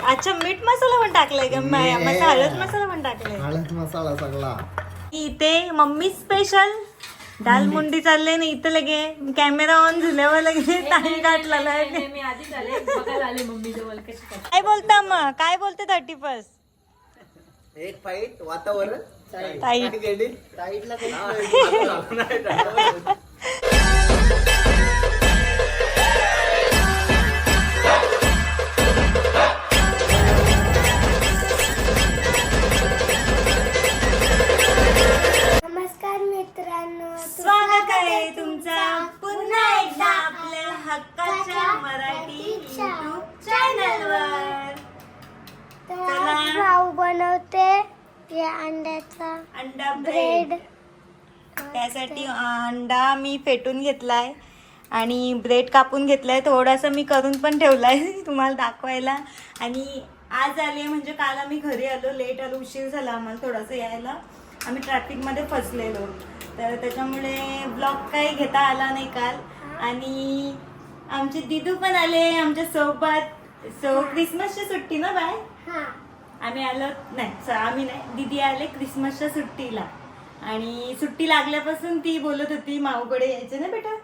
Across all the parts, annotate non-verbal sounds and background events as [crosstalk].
अच्छा मीठ मसाला पण टाकलाय का? मा- ये. मसा हळद मसाला पण टाकलाय. हळद मसाला सगळा. इथे मम्मी स्पेशल दाल मुंडी चालले ना इथं लगे कॅमेरा ऑन झाल्यावर लगे जवळ कशी काय बोलता मग काय बोलते थर्टी फर्स्ट एक फाईट वातावरण. ताई टाईटला [laughs] [laughs] अंडा मी फेटून घेतलाय आणि ब्रेड कापून घेतलाय. थोडासा मी करून पण ठेवलाय [laughs] तुम्हाला दाखवायला. आणि आज आले म्हणजे काल आम्ही घरी आलो. लेट आलो उशीर झाला आम्हाला थोडासा यायला. आम्ही ट्रॅफिकमध्ये फसलेलो. तर त्याच्यामुळे ब्लॉग काही घेता आला नाही काल. आणि आमचे दिदू पण आले आमच्यासोबत. सो क्रिसमसची सुट्टी ना बाय? हा. आम्ही आलो नाही आम्ही नाही. दिदी आले क्रिसमसच्या सुट्टीला. आणि सुट्टी लागल्यापासून ती बोलत होती माऊकडे यायचं ना बेटा?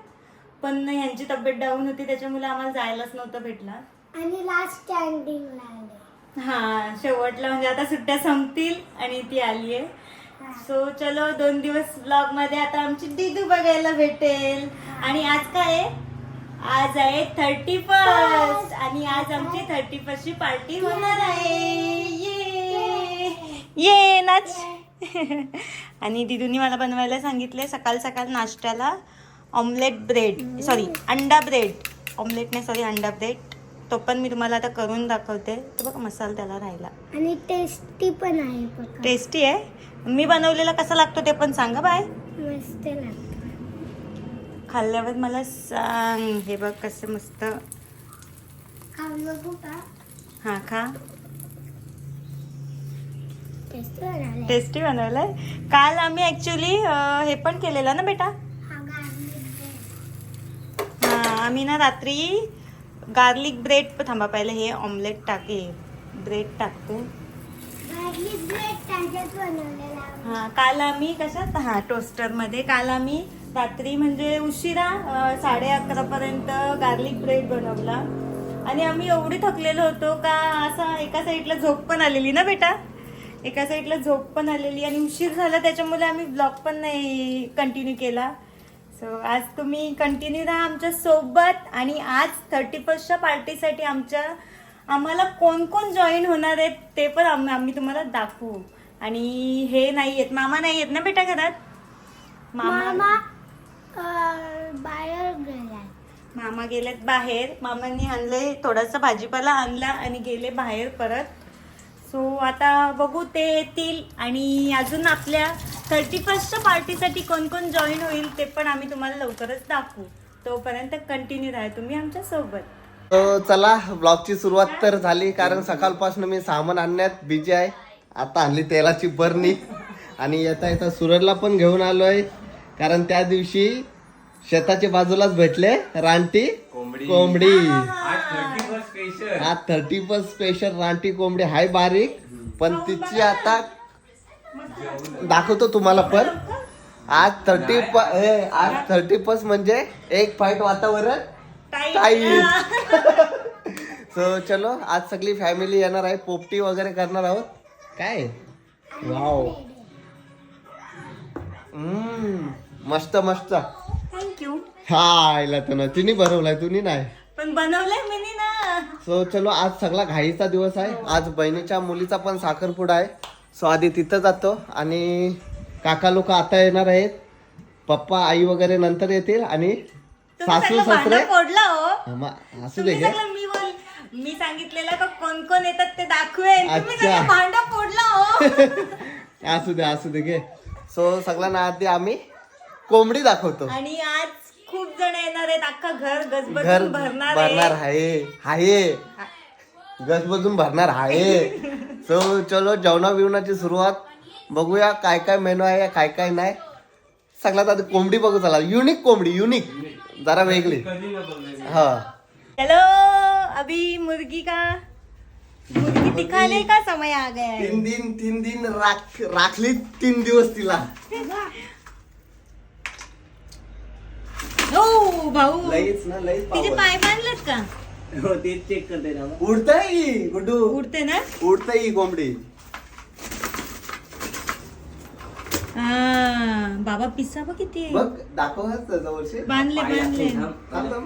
पण ह्यांची तब्येत डाऊन होती त्याच्यामुळे आम्हाला जायलाच नव्हतं भेटला. आणि लास्ट स्टँडिंग हा शेवटला म्हणजे आता सुट्ट्या संपतील आणि ती आली आहे. सो चलो दोन दिवस ब्लॉगमध्ये आता आमची दिदू बघायला भेटेल. आणि आज काय आहे? आज आहे थर्टी फर्स्ट आणि आज आमची थर्टी फर्स्ट ची पार्टी होणार आहे. ये ये नाच. [laughs] आणि दिदूनी मला बनवायला सांगितले सकाळ सकाळ नाश्त्याला ऑमलेट ब्रेड सॉरी अंडा ब्रेड ऑमलेट नाही सॉरी अंडा ब्रेड तो पण मी तुम्हाला आता करून दाखवते. तर बघा मसाला त्याला राहिला. आणि टेस्टी पण आहे टेस्टी आहे? मी बनवलेला कसा लागतो ते पण सांगा बाय. मस्त लागतं. खाल्ल्यावर मला सांग. हे बघ कसं मस्त. हा खा. टेस्टी बनवलंय. काल आम्ही ऍक्च्युली हे पण केलेलं ना बेटा? हा. हा आम्ही ना रात्री गार्लिक ब्रेड थांबा पहिले हे ऑमलेट टाके. ब्रेड टाकतो. हा काल आम्ही कशात? हा टोस्टरमध्ये काल आम्ही रात्री म्हणजे उशिरा साडे अकरा पर्यंत गार्लिक ब्रेड बनवला. आणि आम्ही एवढे थकलेलो होतो का असा एका साईडला झोप पण आलेली ना बेटा? एका साईडला झोप पण आलेली आणि उशीर झाला त्याच्यामुळे आम्ही ब्लॉग पण नाही कंटिन्यू केला. सो आज तुम्ही कंटिन्यू राहा आमच्यासोबत आणि आज थर्टी फर्स्टच्या पार्टीसाठी आमच्या आम्हाला कोण कोण जॉईन होणार आहेत ते पण आम- आम्ही तुम्हाला दाखवू. आणि हे नाही येत मामा नाही येत ना बेटा घरात? मामा बाहेर मामा गेलेत बाहेर. मामांनी आणले थोडासा भाजीपाला आणला आणि गेले बाहेर परत. सो आता बघू ते येतील आणि अजून आपल्या थर्टी फर्स्टच्या पार्टीसाठी कोण कोण जॉईन होईल ते पण आम्ही तुम्हाला लवकरच दाखवू. तोपर्यंत कंटिन्यू राहा तुम्ही आमच्यासोबत. चला ब्लॉगची सुरुवात तर झाली कारण सकाळपासून मी सामान आणण्यात बिजी आहे. आता आणली तेलाची बरणी. आणि येता येता सुरतला पण घेऊन आलोय कारण त्या दिवशी शेताच्या बाजूलाच भेटले रानटी कोंबडी. हा थर्टी फर्स्ट स्पेशल रानटी कोंबडी. हाय बारीक पण तिची आता दाखवतो तुम्हाला पण. आज थर्टी आज थर्टी फर्स्ट म्हणजे एक फाईट वातावरण टाईट सो [laughs] चलो आज सगळी फॅमिली येणार आहे. पोपटी वगैरे करणार आहोत. काय? वाव हम्म मस्त मस्त. थँक्यू हा आयला ना तिने भरवलाय तुम्ही नाही. पण बनवलंय मी ना. सो चलो आज सगळा घाईचा दिवस आहे. आज बहिणीच्या मुलीचा पण साखरपुडा आहे. सो आधी तिथं जातो आणि काका लोक आता येणार आहेत. पप्पा आई वगैरे नंतर येतील आणि तुम्ही सासू सगळं भांडं सासरे? फोडला हो. हा, मा- असू दे तुम्ही गे सगळं मी बोल मी सांगितलेलं का कोण कोण येतात ते दाखवेन. तुम्ही अच्छा. सगळं भांडं फोडला हो. [laughs] असू दे असू दे घे. सो सगळ्यांना आधी आम्ही कोंबडी दाखवतो. आणि आज खूप जण येणार आहेत. अख्खा घर घर गजबजून भरणार भरणार आहे. आहे. हाये गजबजून भरणार आहे. सो चलो जेवणा बिवणाची सुरुवात. बघूया काय काय मेनू आहे काय काय नाही. सगळ्यात आधी कोंबडी बघू चला. युनिक कोंबडी युनिक जरा वेगळी. हा. चलो अभी मुर्गी का? मुर्गी दिखाने का समय आ गया है? तीन दिन तीन दिन राख राखली तीन दिवस तिला. [laughs] हो भाऊ. लईच ना लईच तिचे power. पाय बांधलेत का? हो तेच चेक करते ना उडतय ही, गुड्डू. उडते ना? उडतय ही कोंबडी. हा बाबा पिस्सा बघ किती आहे. बघ दाखव जवळचे. बांधले बांधले.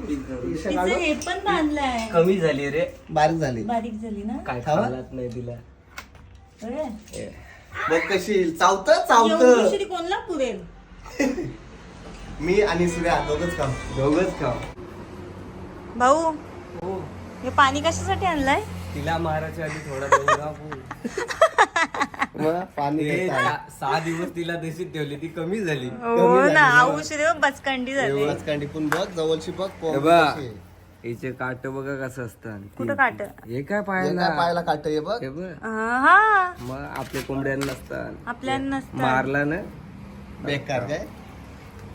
तिचं. हे पण बांधलंय. कमी झाली रे. बारीक झाली. बारीक झाली ना? काय खावा? नाही तिला. बघ कशी चावत एवढी चावत कोणला पुरेल? [laughs] मी आणि सूर्या दोघच काम दोघच खाव भाऊ हो. हे पाणी कशासाठी आणलंय? तिला मारायच्या आधी थोडा. [laughs] मग पाणी ते देत आहे. सा- सहा दिवस तिला तशीच ठेवली ती कमी झाली. हो ना उशिरी बचकंडी झाली. एवढंच कांडी पण बघ जवळची बघ हे कशी आहे. हिचे काट बघा कसं असतं कुठं काट? हे काय हे पाहायला काय पायाला? काट बघ. हे बघ. हा. मग आपल्या कोंबड्यांना नसतात आपल्याला नसतं. मारला ना? बेकार काय?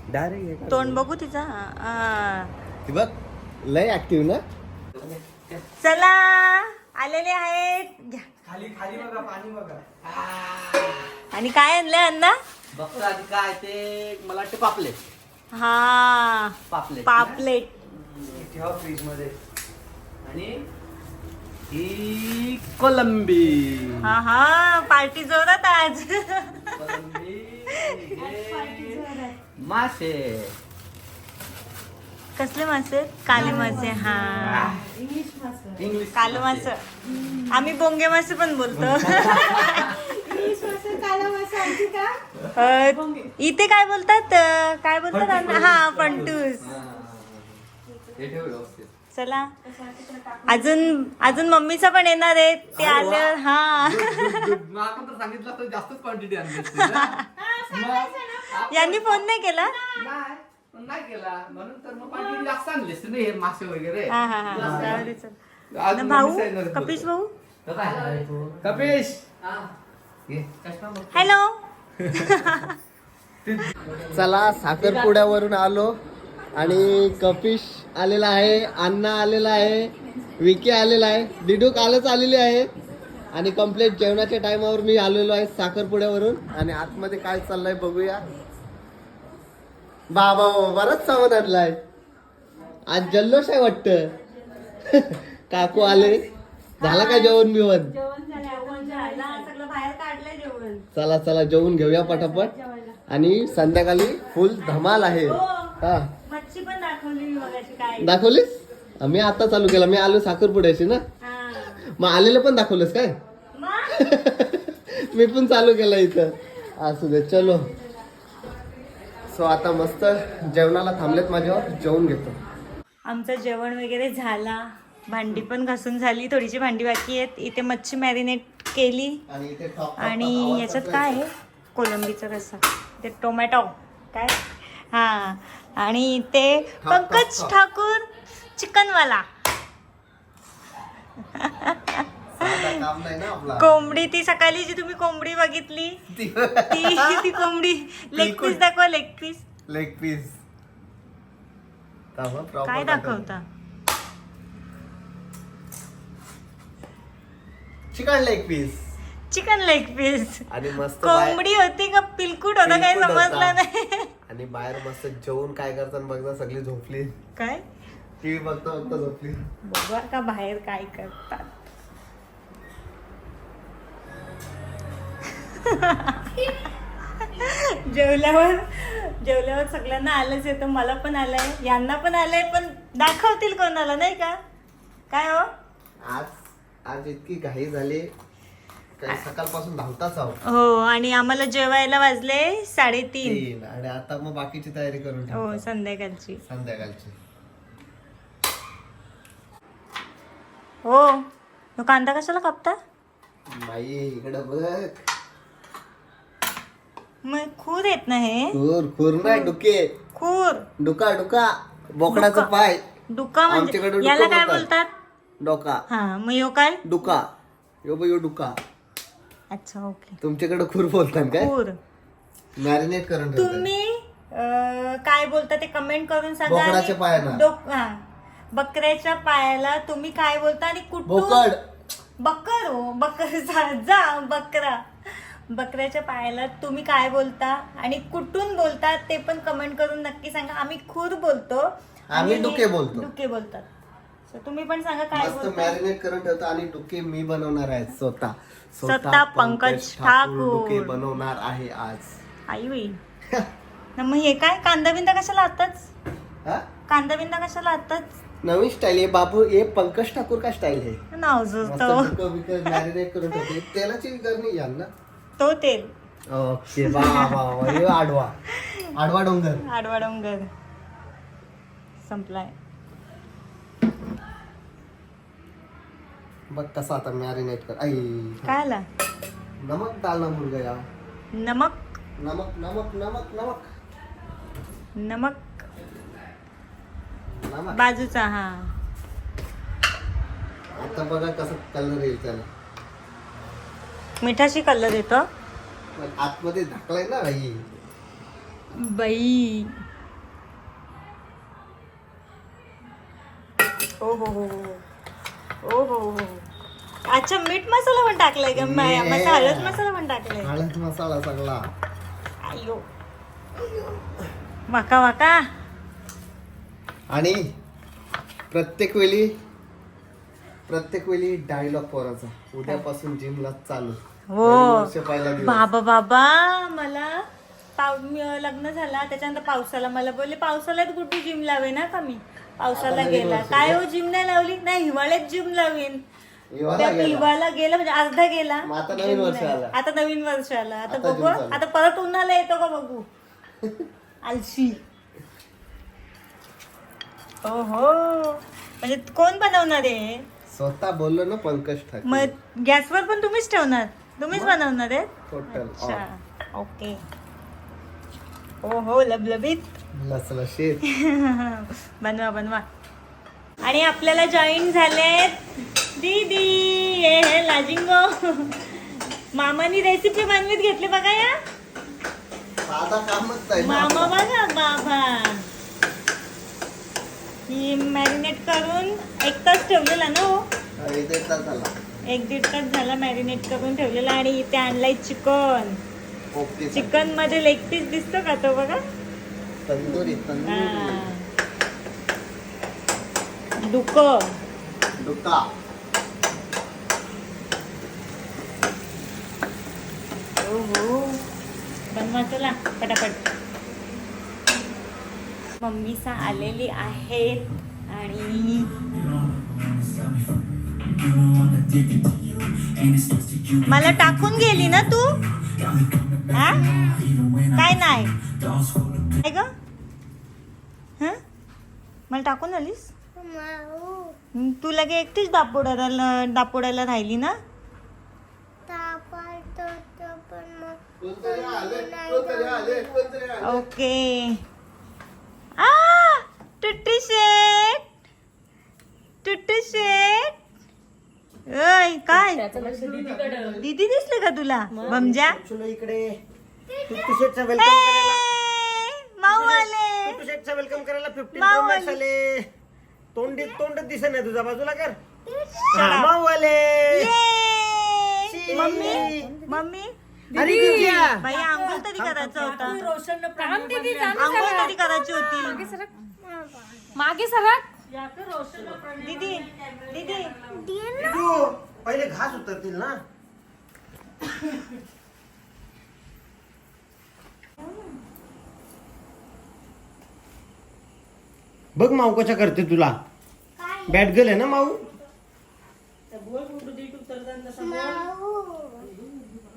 डायरेक्ट तोंड बघू तिचा. बघ लय ऍक्टिव्ह ना. चला आलेले आहेत. घ्या. खाली खाली बघा पाणी बघा. आणि काय आणलंय अण्णा? बघतो आधी काय ते मला वाटतं पापले हा. पापले पापलेट. ठेवा फ्रीजमध्ये आणि ही कोलंबी. हा हा. पार्टी जोरात आज. कोलंबी मासे. कसले मासे? काले मासे हा. इंग्लिश कालो मासे. आम्ही बोंगे मासे पण बोलतो. अ, इथे काय बोलतात? अ, काय बोलतात? हा पंटूस हे ठेव व्यवस्थित. चला. अजून अजून मम्मीचा पण येणार आहे. ते आलं हा आपण तर सांगितलं तर जास्तच क्वांटिटी आणली असती ना. मग यांनी फोन नाही केला? नाही म्हणून तर मग ना हे मासे वगैरे? हा हा हा. भाऊ. कपिश भाऊ? कपिश. हॅलो! [laughs] चला साखरपुड्यावरून आलो. आणि कपिश आलेला आहे अण्णा आलेला आहे विकी आलेला आहे डिडूक आलंच आलेली आहे. आणि कंप्लीट जेवणाच्या टायमावर मी आलेलो आहे साखरपुड्यावरून. आणि आतमध्ये काय चाललंय बघूया. बाबा बराच सामान आणलाय. आज जल्लोष आहे वाटत. [laughs] काकू आले. झाला का जेवण बिवण? चला चला जेवून घेऊया पटापट. आणि संध्याकाळी फुल धमाल आहे. हा. काय. दाखवलीस? मी आता चालू केला. मी आलो साखरपुड्याची ना. हा. मग आलेलं पण दाखवलंस काय? मी पण चालू केलं इथं. असू दे चलो. सो आता मस्त जेवणाला थांबलेत माझ्यावर जेवून घेतो. आमचं जेवण वगैरे झाला. भांडी पण घासून झाली थोडीशी भांडी बाकी आहेत. इथे मच्छी मॅरिनेट केली. आणि याच्यात काय? आहे? कोलंबीचा रस्सा ते टोमॅटो काय? हा. आणि ते पंकज. ठाकूर चिकनवाला. काम नाही ना आपला. कोंबडी ती सकाळी जी तुम्ही कोंबडी बघितली ती ती कोंबडी [laughs] लेग पीस दाखवा लेग पीस लेग पीस काय दाखवता. Chicken leg piece chicken leg piece आणि मस्त कोंबडी होती का? पिलकुट होता होता. समजलं नाही. आणि बाहेर मस्त जेवून काय करतात बघता सगळी झोपली. काय? टीव्ही बघता बघता झोपली. बघा का बाहेर काय करतात. जेवल्यावर जेवल्यावर सगळ्यांना आलंच येतं मला पण आलंय यांना पण आलंय पण दाखवतील कोणाला नाही का? काय हो? आज आज इतकी घाई झाली. काही सकाळपासून धावताच आहोत. हो आणि आम्हाला जेवायला वाजले साडेतीन. तीन आणि आता मग बाकीची तयारी करून हो संध्याकाळची. संध्याकाळची. हो. कांदा कशाला कापता? बाई इकडं बघ. मग खूर येत ना हे? खूर खूर नाही डुके. खूर. डुका डुका. बोकडाचं. पाय. डुका आमच्याकडे म्हणजे डुकं याला काय बोलतात. बोलतात? डोका. हा मग यो काय? डुका. यो बघ यो डुका. अच्छा ओके. तुमच्याकडे खूर बोलतात काय? खूर. मॅरिनेट करून ठेवतात. तुम्ही अं, काय बोलता ते कमेंट करून सांगा बोकडाच्या आणि पायाला. डोक- हा. बकऱ्याच्या पायाला तुम्ही काय बोलता आणि कुठून? बोकड. बकर हो बकर जा जा बकरा. बकऱ्याच्या पायाला तुम्ही काय बोलता आणि कुठून बोलता ते पण कमेंट करून नक्की सांगा. आम्ही खुर बोलतो आम्ही आणि डुके बोलतो. डुके बोलतात. So तुम्ही पण सांगा काय मस्त बोलता? मॅरिनेट करून ठेवतो आणि डुके मी बनवणार आहे. स्वतः. स्वतः पंकज ठाकूर. डुके बनवणार आहे आज. आई होईल [laughs] मग हे काय? कांदा बिंदा कशाला आताच? हा? कांदा बिंदा कशाला आताच? नवीन स्टाईल आहे. बाबू हे पंकज ठाकूर का स्टाईल आहे? मस्त बिकं करून ठेवते. तेलाची गरणी घ्याल ना? तो तेल. ओके वा वा वा. हे आडवा. आडवा डोंगर. आडवा डोंगर. संपलाय. बघ कसा आता मॅरिनेट कर. आई. काय आला नमक डालना भूल गया नमक. नमक नमक नमक नमक. नमक. बाजूचा हा. आता बघा कसं कलर येईल त्याला. मिठाशी कलर येतो. पण आतमध्ये झाकलाय ना आई बाई. ओ हो हो हो. ओ हो हो अच्छा मीठ मसाला पण टाकलाय का? मा- Yeah. मसा हळद मसाला पण टाकलाय. हळद मसाला सगळा. आयो वाका वाका. आणि प्रत्येक वेळी प्रत्येक वेळी डायलॉग पोराचा. उद्यापासून जिमला चालू. हो. नवीन वर्ष पहिला दिवस. बाबा बाबा मला पाव मी- लग्न झाला त्याच्यानंतर पावसाला मला बोलले पावसाळ्यात कुठे जिम लावे ना का मी पावसाला गेला. काय हो जिम नाही लावली? नाही हिवाळ्यात जिम लावीन. हिवाळा त्या गेला. हिवाळा गेला म्हणजे अर्धा गेला. मग आता नवीन वर्ष. आलं. आता नवीन वर्ष आलं. आता आता बघू. gym चालू. आता परत उन्हाला येतो का बघू? [laughs] आलशी. ओहो. म्हणजे कोण बनवणार आहे स्वतः बोललो ना पंकज ठाकूर. मग गॅसवर पण तुम्हीच ठेवणार? तुम्हीच बनवणार आहे टोटल अच्छा. ओके. ओ हो लबलबीत. लसलशीत. [laughs] बनवा बनवा. आणि आपल्याला जॉईन झालेत दीदी. हे हे लाजिंगो. [laughs] मामानी रेसिपी बनवीत घेतली बघा या. साधा कामच मामा. बघा बाबा. ही मॅरिनेट करून एक तास ठेवलेला ना हो? हा, इथे येतात झाला. एक दीड तास झाला मॅरिनेट करून ठेवलेला आणि इथे आणलाय चिकन. ओके चिकनमध्ये लेग पीस दिसतो का तो बघा? तंदुरी तंदुरी. हा. डुक. हो. बनवा चला पटापट. मम्मीसा आलेली आहेत आणि मला टाकून गेली ना तू? हा? काय नाही. काय ग? हं? मला टाकून आलीस? माऊ. तू लगे एकटीच दापोडायला दापोडायला राहिली ना? ओके. आ टुट्टी शेट टुट्टी शेट ओय काय? त्याचं लक्ष दीदीकडं दीदी दिसले का तुला? बमजा? चलो इकडे फिफ्टी शेटचा वेलकम करायला माऊ आले. फिफ्टी शेटचा वेलकम करायला फिफ्टी माऊ प्रोमॅक्स आली. आले. तोंडी तोंड दिसत नाही तुझ्या बाजूला कर. हा. माऊ आले. शी. मम्मी? मम्मी? अरे दिव्या बाई आंघोळ तरी करायचं होतं. रोशन दीदी आंघोळ तरी करायची होती. मागे सरक. दीदी दीदी. पहिले घास उतरतील ना? बघ माऊ कशा करते तुला. बॅट गेले ना माऊ.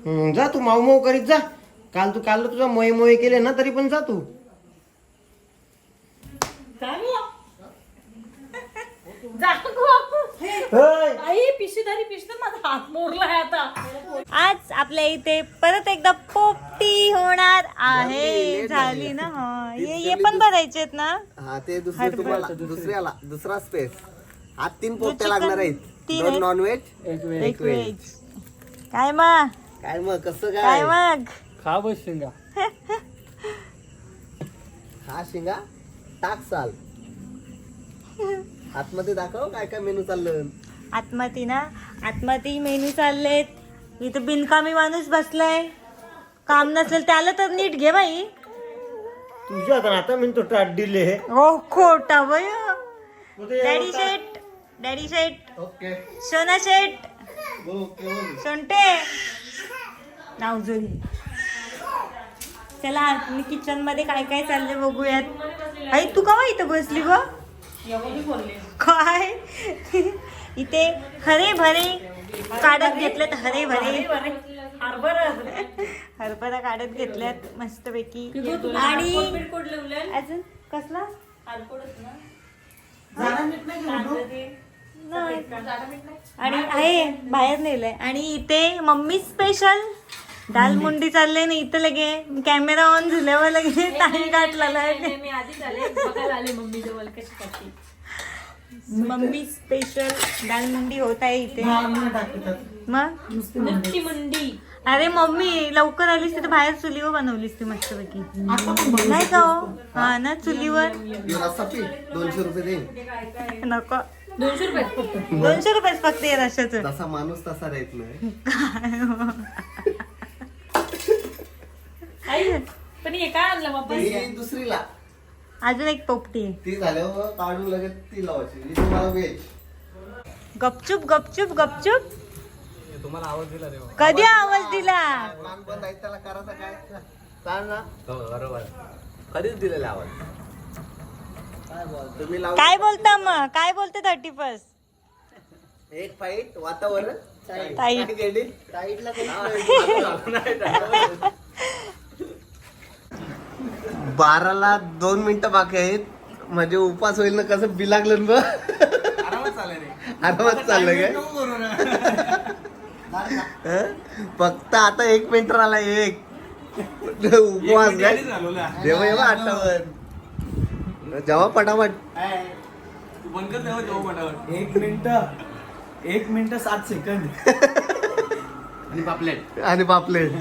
हम्म, जा तू माऊ माऊ करीत जा. काल तू काल तुझा मोये मोये केले ना तरी पण जा तू. होय. आई पिशवीदारी पिशवी माझा हात मोडलाय आता. आज आपल्या इथे परत एकदा पोपटी होणार आहे. झाली. ना हा. [laughs] ये ये पण भरायचे आहेत ना. हा ते दुसरे तुम्हाला दुसऱ्याला दुसरा स्पेस हा तीन पोट्या लागणार आहेत. तीन दोन आहेत. नॉनव्हेज एक वेज काय मग काय मग कसं काय? काय मग? खा बस शेंगा. हा [laughs] शिंगा टाक साल. [laughs] आतमध्ये दाखव काय काय मेनू चाललं. आत्महती ना? आत्महती मेनू चाललेत. इथं बिनकामी माणूस बसलाय. काम नसेल त्याला तर नीट घे बाई. तुझ्या आता आता मी तो टाट दिले. हो खोटा वय. डॅडी शेट डॅडी शेट ओके. सोना शेट ओके. सोनटे. नाव चला मी किचनमध्ये काय काय चाललंय बघूयात. आई तू का इथं बसली ग? काय? इथे हरे भरे काढत घेतलेत हरे भरे. हरभरा काढत घेतल्यात मस्तपैकी. आणि अजून कसला? आणि आहे बाहेर नेलंय. आणि इथे मम्मी स्पेशल दाल मुंडी चालले ना इथं लगे कॅमेरा ऑन झाल्यावर लगे मी आले. बघायला आले मम्मी जवळ कशी करते. मम्मी स्पेशल दाल मुंडी होत आहे इथे. मग? नुसती मंदी अरे मम्मी लवकर आलीस तर बाहेर चुलीवर बनवलीस ती मस्तपैकी. नाही का हो? हा ना चुलीवर? दोनशे रुपये देईन नको. दोनशे रुपये? फक्त दोनशे रुपयेच फक्त या रशाचं. तसा माणूस तसा राहत नाही आई पण हे काय आणलं वापस ती दुसरीला. अजून एक पोपटी. ती झाल्यावर काढून लगेच ती लावायची. ही तुम्हाला व्हेज गपचूप गपचूप गपचूप. तुम्हाला आवाज दिला रे कधी आवाज दिला? कान बंद आहे त्याला करायचं काय? सांग ना. हो, बरोबर. कधीच दिलेला आवाज? काय बोल तुम्ही लावून काय बोलता मग? काय बोलते थर्टी फर्स्ट एक फाईट वातावरण. ताईट. गेली साईडला बाराला दोन मिनिटं बाकी आहेत. म्हणजे उपास होईल ना कसं बघ आरामात चालय रे. आरामात चाललंय काय? हं? फक्त आता एक मिनिट राहिला एक. उपवास काय? तेव्हा येवा आठावर जेव्हा पटापट. जेव्हा एक मिनिट एक मिनिट सात सेकंद [laughs] आणि पापलेट. आणि पापलेट.